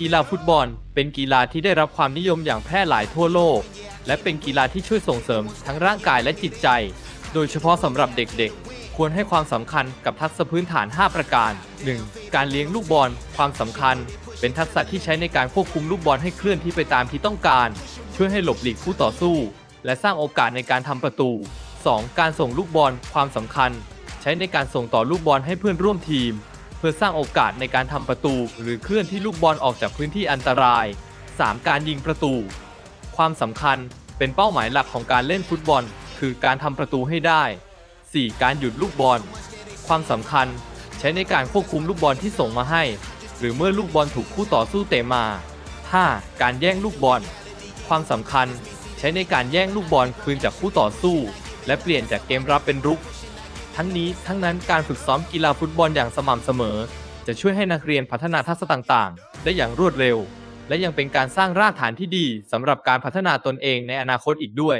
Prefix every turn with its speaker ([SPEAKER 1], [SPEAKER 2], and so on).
[SPEAKER 1] กีฬาฟุตบอล เป็นกีฬาที่ได้รับความนิยมอย่างแพร่หลายทั่วโลก และเป็นกีฬาที่ช่วยส่งเสริมทั้งร่างกายและจิตใจ โดยเฉพาะสำหรับเด็กๆ ควรให้ความสำคัญกับทักษะพื้นฐาน 5 ประการ 1. การเลี้ยงลูกบอล ความสำคัญ เป็นทักษะที่ใช้ในการควบคุมลูกบอลให้เคลื่อนที่ไปตามที่ต้องการ ช่วยให้หลบหลีกคู่ต่อสู้ และสร้างโอกาสในการทำประตู 2. การส่งลูกบอล ความสำคัญ ใช้ในการส่งต่อลูกบอลให้เพื่อนร่วมทีม พื่อสร้างโอกาสในการทำประตู หรือเคลื่อนที่ลูกบอลออกจากพื้นที่อันตราย 3. การยิงประตู ความสำคัญเป็นเป้าหมายหลักของการเล่นฟุตบอล คือการทำประตูให้ได้ 4. การหยุดลูกบอล ความสำคัญใช้ในการควบคุมลูกบอลที่ส่งมาให้ หรือเมื่อลูกบอลถูกคู่ต่อสู้เตะมา 5. การแย่งลูกบอล ความสำคัญใช้ในการแย่งลูกบอลคืนจากคู่ต่อสู้ และเปลี่ยนจากเกมรับเป็นรุก ทั้งนี้ทั้งนั้นการฝึกซ้อมกีฬาฟุตบอลอย่างสม่ำเสมอ จะช่วยให้นักเรียนพัฒนาทักษะต่างๆ ได้อย่างรวดเร็ว และยังเป็นการสร้างรากฐานที่ดีสำหรับการพัฒนาตนเองในอนาคตอีกด้วย